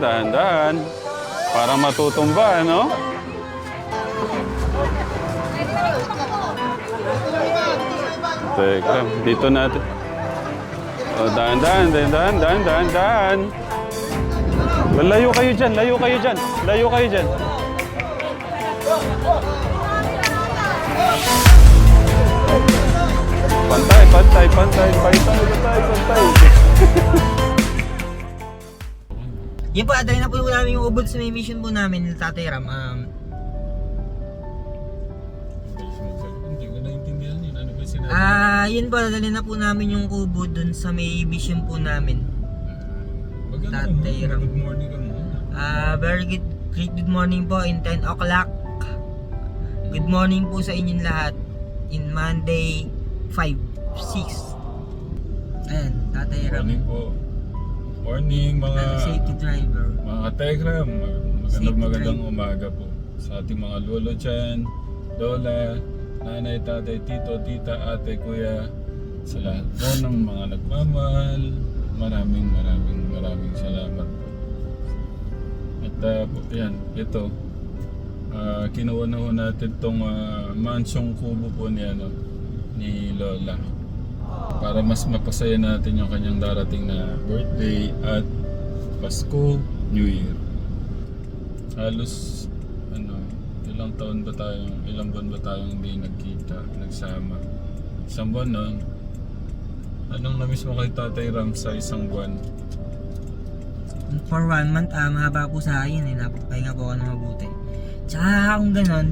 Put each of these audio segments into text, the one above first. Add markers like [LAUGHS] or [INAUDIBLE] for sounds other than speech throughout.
dahan-dahan. Para matutumba, ano? Teka, dito natin. O, dahan-dahan, dahan-dahan, dahan-dahan, dahan. Layo kayo dyan, layo kayo dyan, layo kayo dyan. Pantay, pantay, pantay, pantay, pantay, pantay. [LAUGHS] Yun po, adalhin na po namin yung ubod sa may mission po namin ng Tatay Ram. Um, yun. Ano ah, yun po, adalhin na po namin yung kubo dun sa may mission po namin. Tatay Ram. Good morning ka muna. Ah, very good, great good morning po in 10 o'clock. Good morning po sa inyong lahat in Monday 5, 6. Ayan, Tatay Ram. Morning po. Morning mga safety driver. mga kategram. Magandang magandang umaga po. Sa ating mga lolo dyan, lola, nanay, tatay, tito, tita, ate, kuya. Sa lahat po ng mga nagmamahal. Maraming maraming maraming salamat po. At uh, po, yan, ito. Uh, kinuha na ho natin tong uh, mansyong kubo po ni, ano, ni Lola para mas mapasaya natin yung kanyang darating na birthday at Pasko, New Year. Halos ano, ilang taon ba tayong, ilang buwan ba tayong hindi nagkita, nagsama. Isang buwan nun. Anong namiss mo kay Tatay Ram sa isang buwan? For one month, ah, mahaba po sa akin eh. Napapahinga po ako ng mabuti. Tsaka kung ganon,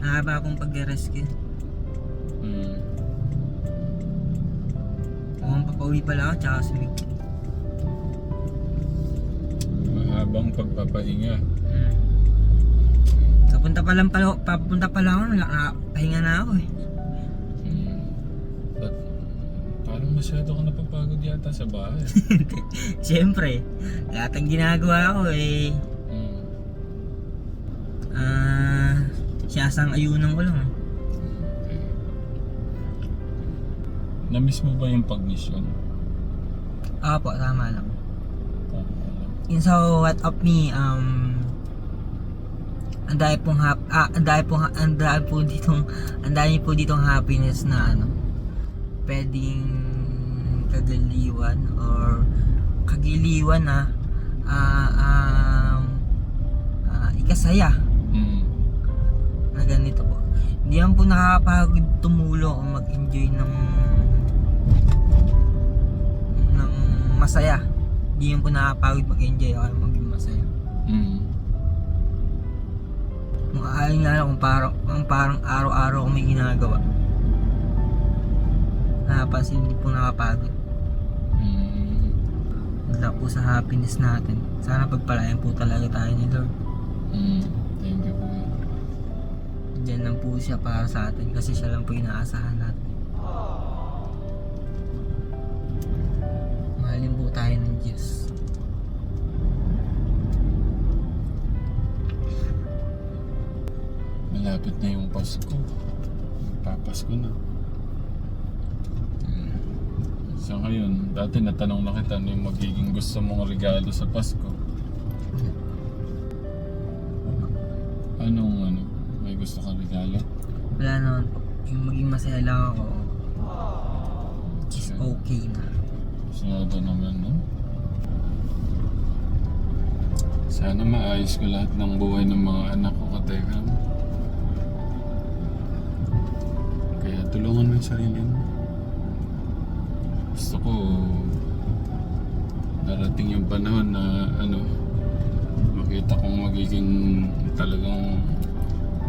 mahaba akong pag-rescue. Hmm. Mukhang papauwi pala ako, tsaka sumig. Mahabang pagpapahinga. Hmm. Papunta pa lang pala, papunta pa lang ako, nakapahinga na ako eh. Hmm. But, parang masyado ka napapagod yata sa bahay. [LAUGHS] Siyempre, lahat ng ginagawa ko eh, siyasang ayunan ko lang. Okay. Namiss mo ba yung pag-mission? Opo, tama lang. Yun so, what up me, um, ang dahil pong hap, ah, ang dahil pong, ang dahil po ditong, ang dahil po ditong happiness na ano, pwedeng kagaliwan or kagiliwan na, ah, um, ah, ikasaya. Na ganito po. Hindi yan po nakakapagod tumulong o mag-enjoy ng ng masaya. Hindi yan po nakakapagod mag-enjoy o maging masaya. Kung ayaw nga lang kung parang, kung parang araw-araw ko may ginagawa. Napansin hindi po nakapagod. Hmm. Wala po sa happiness natin. Sana pagpalayan po talaga tayo ni Lord. Hmm. Thank you po. Diyan lang po siya para sa atin kasi siya lang po inaasahan natin. Mahalin po tayo ng Diyos. Malapit na yung Pasko. Papasko na. Hmm. Sa ngayon, dati natanong na kita ano yung magiging gusto mong regalo sa Pasko. Yung maging masaya lang ako is Sige. okay na. Sunod naman, no? Sana maayos ko lahat ng buhay ng mga anak ko katekam. Kaya tulungan mo yung sarili mo. Gusto ko darating yung panahon na ano makita kong magiging talagang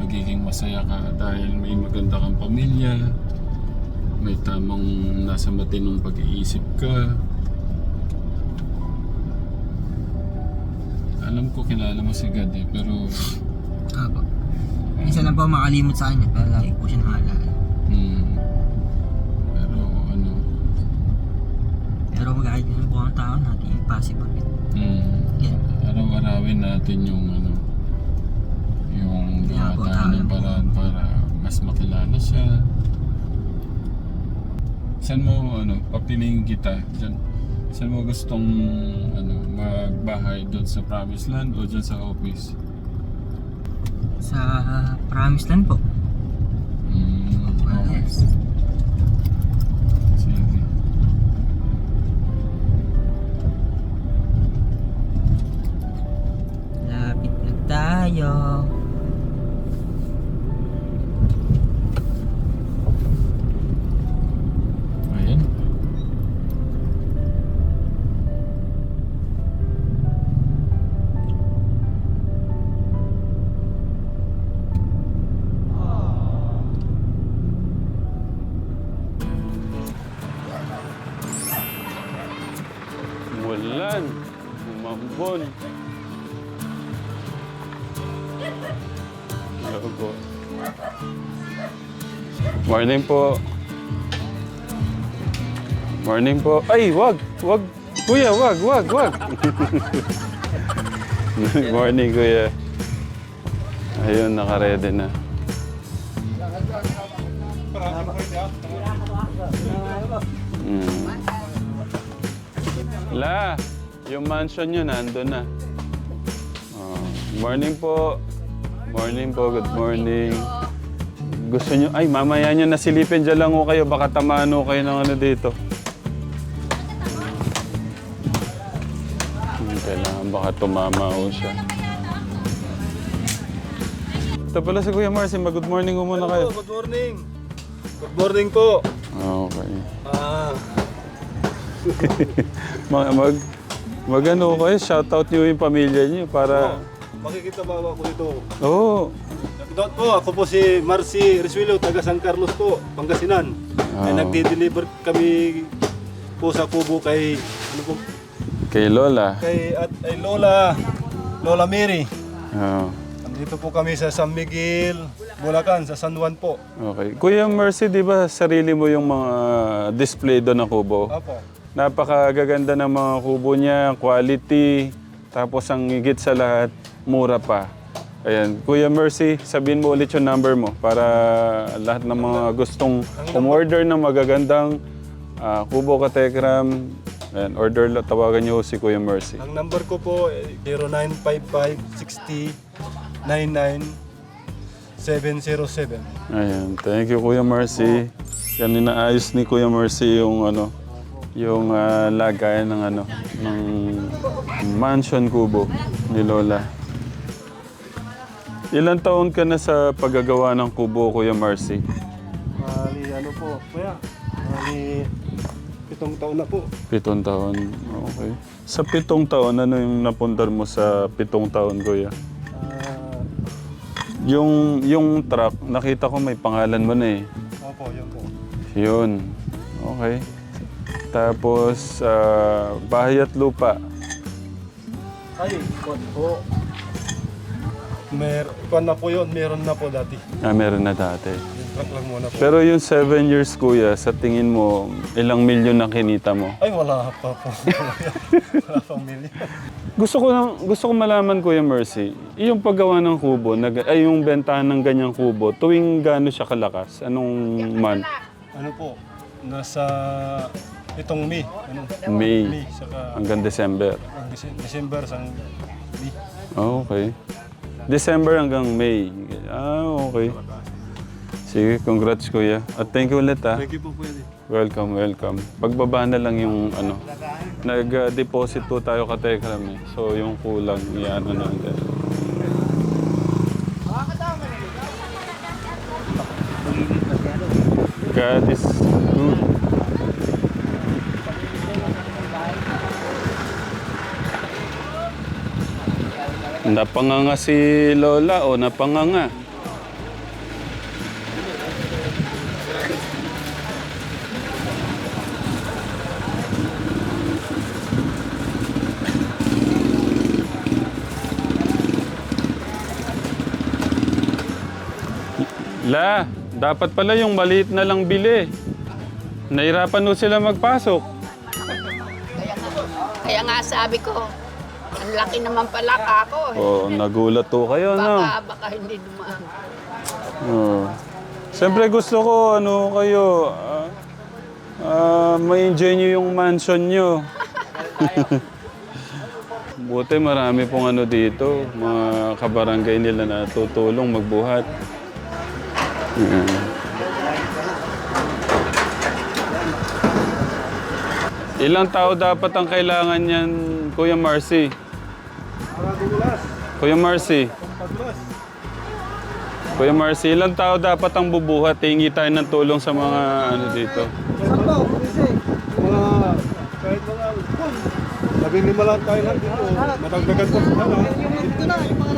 magiging masaya ka dahil may maganda kang pamilya may tamang nasa matinong pag-iisip ka. Alam ko kilala mo si God eh, pero Apo. Minsan lang po makalimot sa kanya pero lagi po siya naalala. hmm, pero ano, Pero din po ang tao natin yung possible. hmm, Yan. araw-arawin natin yung ano, yung Kaya po, gawataan ng tama po. paraan para mas makilala siya. Saan mo ano, papilingin kita? Diyan. Saan mo gustong ano, magbahay doon sa Promised Land o dyan sa office? Sa Promised Land po. Mm, okay. Sige. Lapit na tayo. Mulan. Umambon. Hello po. Morning po. Morning po. Ay, wag, wag. Kuya, wag, wag, wag. [LAUGHS] Morning, kuya. Ayun, nakaredy na. Mm. La, yung mansion nyo nandun na. Oh, morning po. Morning po, good morning. Gusto nyo, ay mamaya nyo nasilipin dyan lang ho kayo, baka tamaan ho kayo ng ano dito. Hmm, Kailangan baka tumama ho siya. Ito pala si Kuya Marcy, mag-good morning ho muna kayo. Good morning. Good morning po. Okay. Ah, [LAUGHS] Mag, mag, mag ano kayo, shoutout nyo yung pamilya nyo para... makikita ba ako dito? Oo. Oh, Shoutout po, ako po si Marcy Risuelo, taga San Carlos po, Pangasinan. Ay Ah. nagdi-deliver kami po sa kubo kay ano po, kay Lola. kay at ay Lola Lola Mary. Oo. Andito po kami sa San Miguel, Bulacan, sa San Juan po. Okay. Kuya Mercy, di ba sarili mo yung mga display doon ng kubo? Apo. Napakagaganda ng mga kubo niya, quality, tapos ang higit sa lahat, mura pa. Ayan. Kuya Mercy, sabihin mo ulit yung number mo para lahat ng mga gustong umorder ng magagandang ah, kubo katekram, ayan, order, tawagan niyo si Kuya Mercy. Ang number ko po eh, 0955-60-99-707. Ayan. Thank you, Kuya Mercy. Yan inaayos ni Kuya Mercy yung ano, yung ah, lagayan ng ano, ng mansion kubo ni Lola. Ilan taon ka na sa paggagawa ng kubo, Kuya Mercy? Mali ano po, kuya? Mali pitong taon na po. Pitong taon. Okay. Sa pitong taon, ano yung napundar mo sa pitong taon, Kuya? Ah, Yung, yung truck, nakita ko may pangalan mo na eh. opo, yun po. Yun. Okay. Tapos, ah, bahay at lupa. Ay, kwan po. Mer kwan na po yun, meron na po dati. Ah, meron na dati. Yung truck lang muna po. Pero yung seven years, kuya, sa tingin mo, ilang milyon na kinita mo? Ay, wala pa po. [LAUGHS] wala pang milyon. Gusto ko, lang, gusto ko malaman, Kuya Mercy, yung paggawa ng kubo, nag, ay yung bentahan ng ganyang kubo, tuwing gaano siya kalakas? Anong month? Ano po, nasa itong May. Ano? May May, saka hanggang December. ang Dece- December, sang May. Ah, okay. December hanggang May. Ah, okay. Sige, congrats kuya. At thank you ulit ah. Thank you po, pwede. Welcome, welcome. Pagbaba na lang yung ano. Nag-deposit po tayo ka Tekram eh. So yung kulang, iyan na natin. God is good. Napanganga si Lola o napanganga? La, dapat pala yung maliit na lang bili. Nahirapan no sila magpasok. Kaya nga sabi ko, ang laki naman pala kako. Eh. Oh, nagulat to kayo, no? Baka, baka hindi dumaan. Oh. Siyempre gusto ko, ano kayo, ah, ah, ma-enjoy nyo yung mansion nyo. [LAUGHS] Buti marami pong ano dito, mga kabarangay nila na tutulong magbuhat. Ayan. Ilang tao dapat ang kailangan yan, Kuya Marcy? Kuya Marcy. Kuya Marcy, ilang tao dapat ang bubuhat? Hingi tayo ng tulong sa mga ano dito. Mga, kahit mga, labing lima lang tayo lang dito. Matagdagan pa sa sana.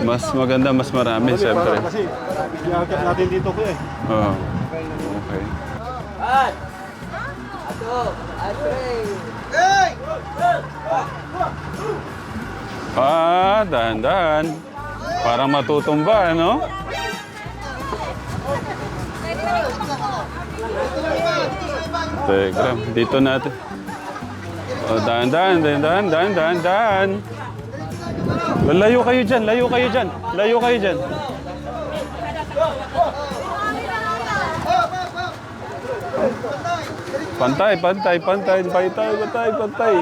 Mas maganda, mas marami, Kasi, siyempre. kasi, iakit natin dito ko eh. Oo. Okay. Ah, dahan-dahan. Parang matutumba, ano? Telegram. Dito natin. Oh, dahan-dahan, dahan-dahan, dahan-dahan, dahan. Layo kayo dyan, layo kayo dyan. Layo kayo dyan. Pantay, pantay, pantay, pantay, pantay, pantay.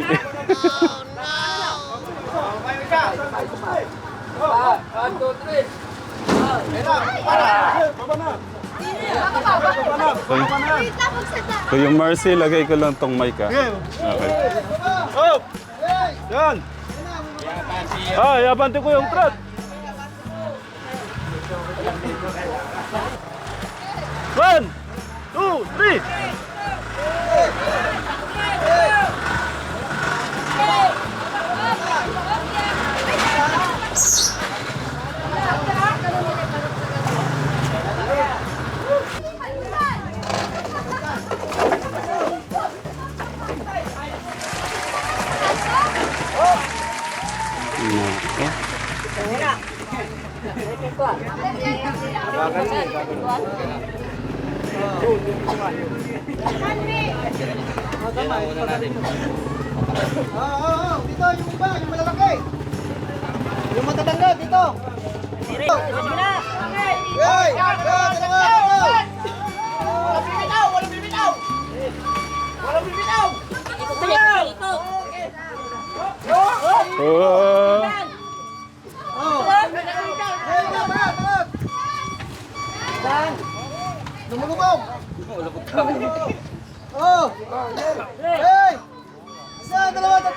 Kuy- Kuya Marcy, lagay ko lang tong mic ah. Okay. Oh! Yan! Ah, yapante ko yung trot. One! Two! Three! Dito, yung iba, yung malalaki. Yung matatanda, dito. Dito. Oh! Hey! Isa, dalawa!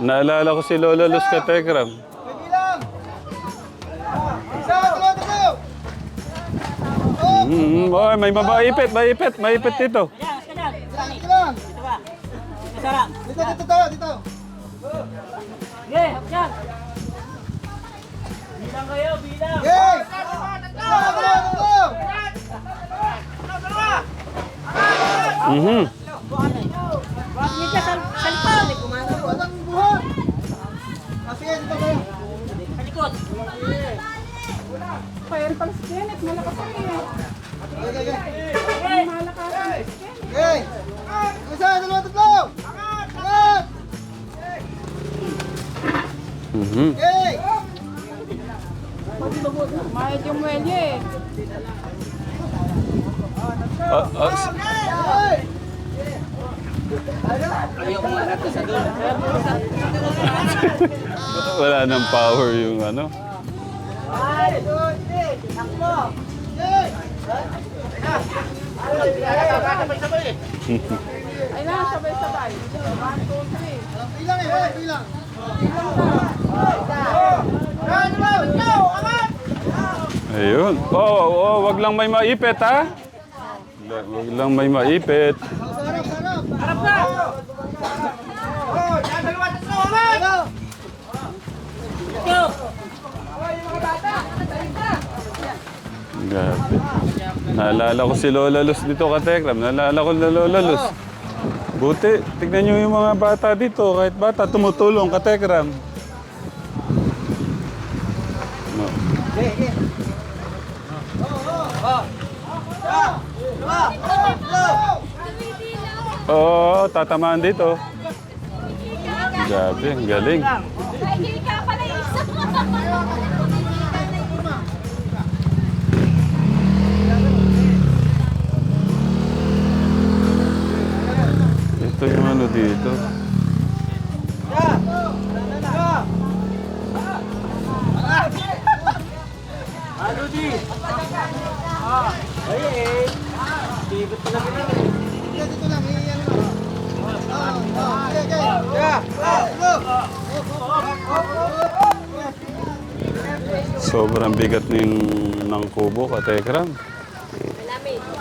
Naalala ko si Lola Luz bilang! Isa, dalawa, tatlo! Oh! Mm, oh, may mabaipit, maipit, maipit dito. Dito lang! Dito, dito, dito, dito! Yay! Dalawa, Mhm. Walang buhat! Kasi dito kayo. Okay, okay, okay. Okay! Isa, dalawa, tatlo! Angat! Mhm. Okay! Ah, ah, s- Okay! [LAUGHS] wala nang power yung ano. One, two, three! Takbo! Okay! Bilang eh, bilang. Ayun. Oh, oh, wag lang may maipit ha. Wag lang may maipit. Sarap, sarap! Sarap na! Oh, yan, dalawa, tatlo, angat! Grabe. Naalala ko si Lola Luz dito ka Tekram. Naalala ko na Lola Luz. Buti, tignan nyo yung mga bata dito. Kahit bata, tumutulong ka Tekram. No. Oo, tatamaan dito. Grabe, ang galing. dito. Ano di? Ah, ay eh. Tibet na. Dito lang, iyan mo. Sobrang bigat ng ng kubo, katekram.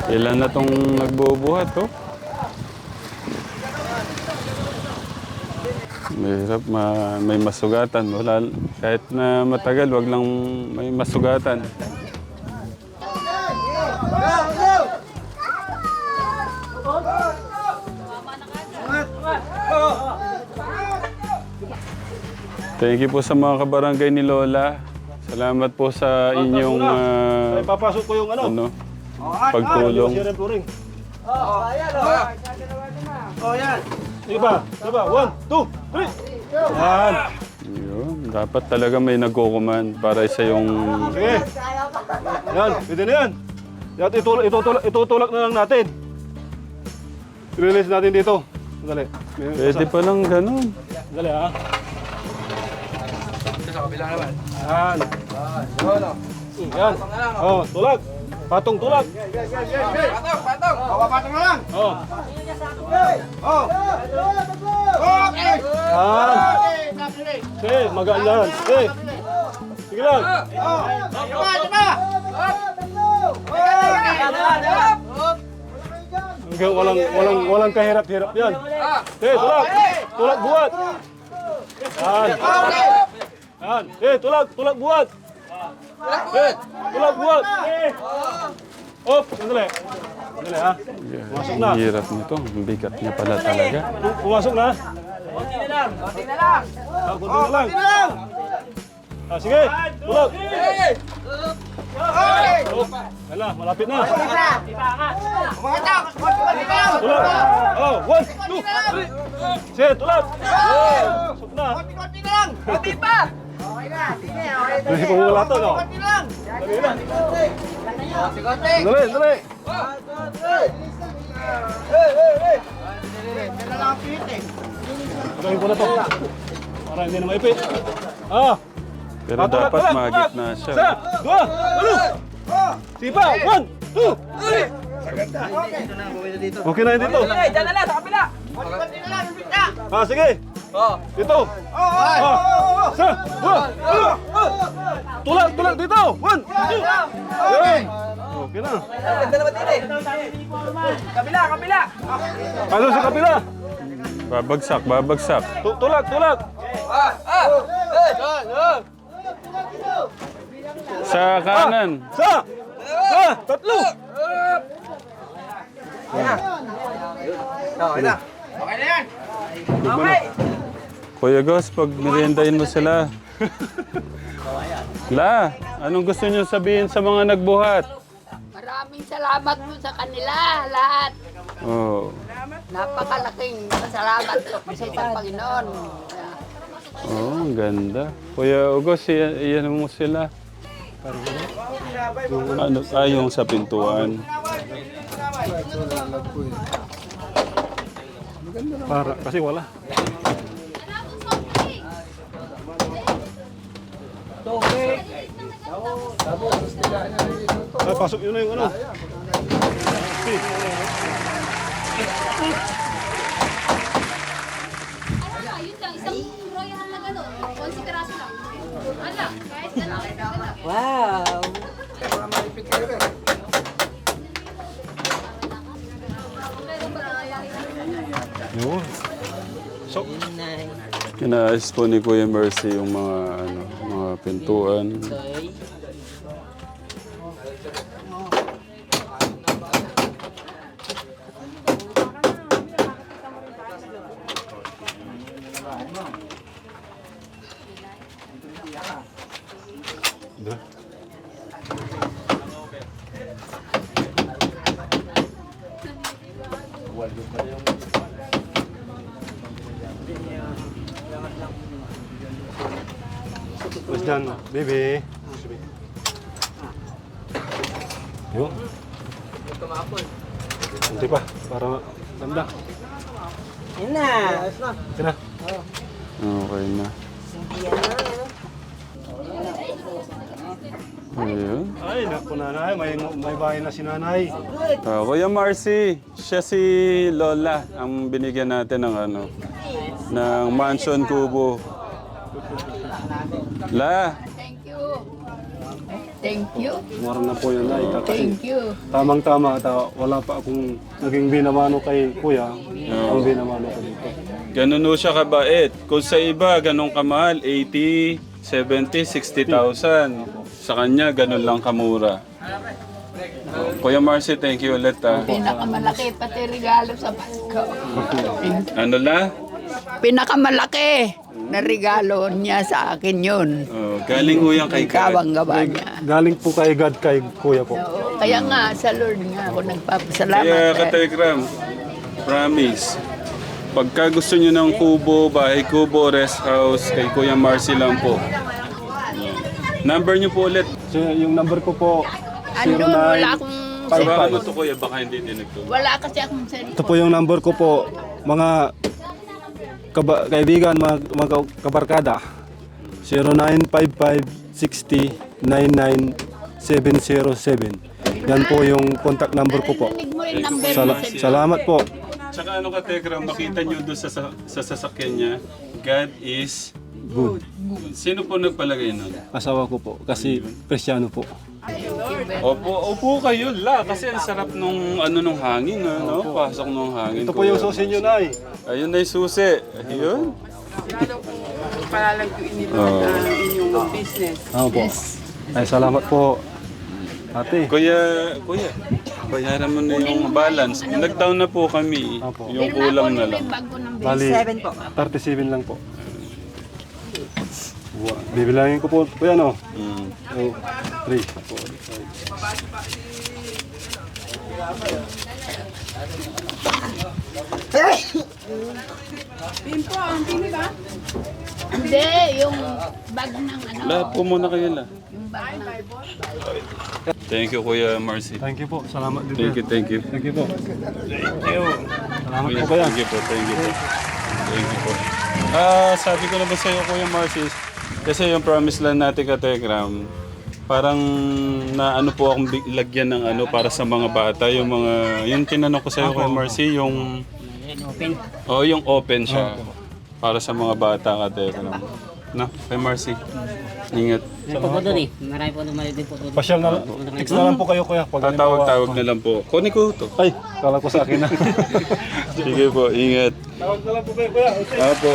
Ilan na tong nagbubuhat, oh? Mahirap, ma, may masugatan. Wala, kahit na matagal, wag lang may masugatan. Thank you po sa mga kabarangay ni Lola. Salamat po sa inyong ah, Ay, papasok ko yung ano. ano, pagtulong. Sira yung turing. Oh, yan. Sige pa. Sige pa. One, two. Yan. Yun, dapat talaga may nagkukuman para isa yung Sige. Yan. Pwede na yan. Yan, itulak, itutulak, itutulak na lang natin. I-release natin dito. Dali. May- Pwede pa lang ganun. Dali ha. Sa kabila naman. Yan. Yan. Oh, tulak. Patong tulak. Patong, patong. Bawa patong na lang. Oh. Oh. Okay. Yan. Okay, napili. Sige, magaan yan. Sige. Sige lang. Oh. Diba, diba? Hanggang walang walang walang kahirap-hirap yan. Sige, tulak. Tulak buhat. Yan. Yan. Eh, tulak, tulak buhat. Eh, tulak buhat. Op, sandali. Sandali ha. Pumasok na. Ang hirap nito. Ang bigat niya pala talaga. Pu- Pumasok na. Konti na lang. Konti na lang. Konti na lang. Ah, sige. Okay. Hala, malapit na. Tulak. Oh, one, two, three. Sige, tulak. Pasok na. Konti na lang. Konti pa. Okay na, sige. Okay Hindi pa wala to, no? Lang. Dali na. Si konti. Dali, dali. Lang. Gawin ko na to. Para hindi na maipit. Ah. Pero dapat tulak, magit tulak. na siya. Isa, dua, ano? Sipa, one, two, three. Okay na yun dito. Konti na lang, yung bitya. Ah, sige. Dito. Ah. Dua, ano? Tulak, tulak dito. One, two. Yan. Okay na. Kabila, kabila. Ano sa kapila? Babagsak, babagsak. Tu- Tulak, tulak. Sa kanan. Sa. Sa. Tatlo. Okay na yan. Okay. Kuya Gus, pag meriendahin mo sila. La, anong gusto niyo sabihin sa mga nagbuhat? Maraming salamat po sa kanila lahat. Oh. Napakalaking salamat po sa isang Panginoon. Oh, ang ganda. Kuya Ugos, iyan, iyan mo sila. Ano, ah, yung sa pintuan. Para, kasi wala. Ay, pasok yun na yung ano. Ano na, yun lang, isang royal na gano'n. Onsi peraso lang. Ala, kahit gano'n. Wow! Yun. So, Inaayos po ni Kuya Mercy yung mga, ano, mga pintuan. Mas dyan, baby. Yun. Kunti pa, para ganda. Yan na! Tira. Okay na. Ayun. Ay, naku nanay, may, may bahay na si nanay. Ah, Kuya Marcy, siya si Lola ang binigyan natin ng ano, ng mansion kubo. La, Thank you. Thank you. Mura na po yun, nay. Kasi Thank you. tamang-tama, ta, wala pa akong naging binamano kay kuya. Ang binamano ko dito. ganun o siya kabait. Kung sa iba, ganun kamahal, 80, 70, 60,000. Sa kanya, ganun lang kamura. Oh, Kuya Marcy, thank you ulit ah. Pinakamalaki pati regalo sa Pasko. Ano la? Pinakamalaki na regalo niya sa akin yun. Oh, galing ho yan kay God. ang gawa niya. Galing po kay God, kay kuya po. Oo, kaya nga sa Lord nga ako nagpapasalamat. Kaya eh. Kategram, promise, pagka gusto nyo ng kubo, bahay kubo, rest house, kay Kuya Marcy lang po. Number nyo po ulit. So, yung number ko po, Andun, wala akong Baka ano to kuya, baka hindi din. Wala kasi akong Ito cellphone. po yung number ko po, mga kaba- kaibigan, mga, mga kabarkada. 0955-60-99707. Yan po yung contact number ko po. Narinig mo yung number Sala- mo sa salamat po. Tsaka ano ka Tegram, makita nyo doon sa, sa, sa sasakyan niya, God is Good. Sino po nagpalagay nun? Asawa ko po, kasi Kristyano po. Opo, opo kayo la, kasi ang sarap nung ano nung hangin, ano? Pasok nung hangin. Ito po yung susi nyo, Nay. Ayun na yung susi. Ayun. palalagyan nila Oo. ang inyong business. Ano po? Ay, salamat po. Ate. Kuya, kuya, bayaran mo na yung balance. Nag-down na po kami. Opo. Yung kulang na lang. Bago ng Bali, 37 lang po. Bibilangin ko po, kuya, no? Mm. Oh, 3, 4, 5. Pimpo, ang pili ba? Hindi, yung bag ng ano. Lahat po muna kayo la. Yung bag ng... Thank you, Kuya Marcy. Thank you po. Salamat din. Thank you, thank you. Thank you po. Salamat Kuya, po, kuya. Thank you po, thank you po. Thank you po. Ah, sabi ko na ba sa'yo, Kuya Marcy, kasi yung promise lang natin ka Telegram, parang na ano po akong lagyan ng ano para sa mga bata, yung mga, yung tinanong ko sa'yo, Kuya Marcy, yung, oh, yung open siya. Para sa mga bata ka Telegram. No, Kuya Marcy, ingat. Meron po doon eh. Marami po dumali din po doon. Pasyal na lang. Text na lang po kayo, kuya. Pag Tatawag-tawag na lang po. Kunin ko to. Ay, kala ko sa akin na. [LAUGHS] Sige po, ingat. Tawag na lang po kayo, kuya. Apo.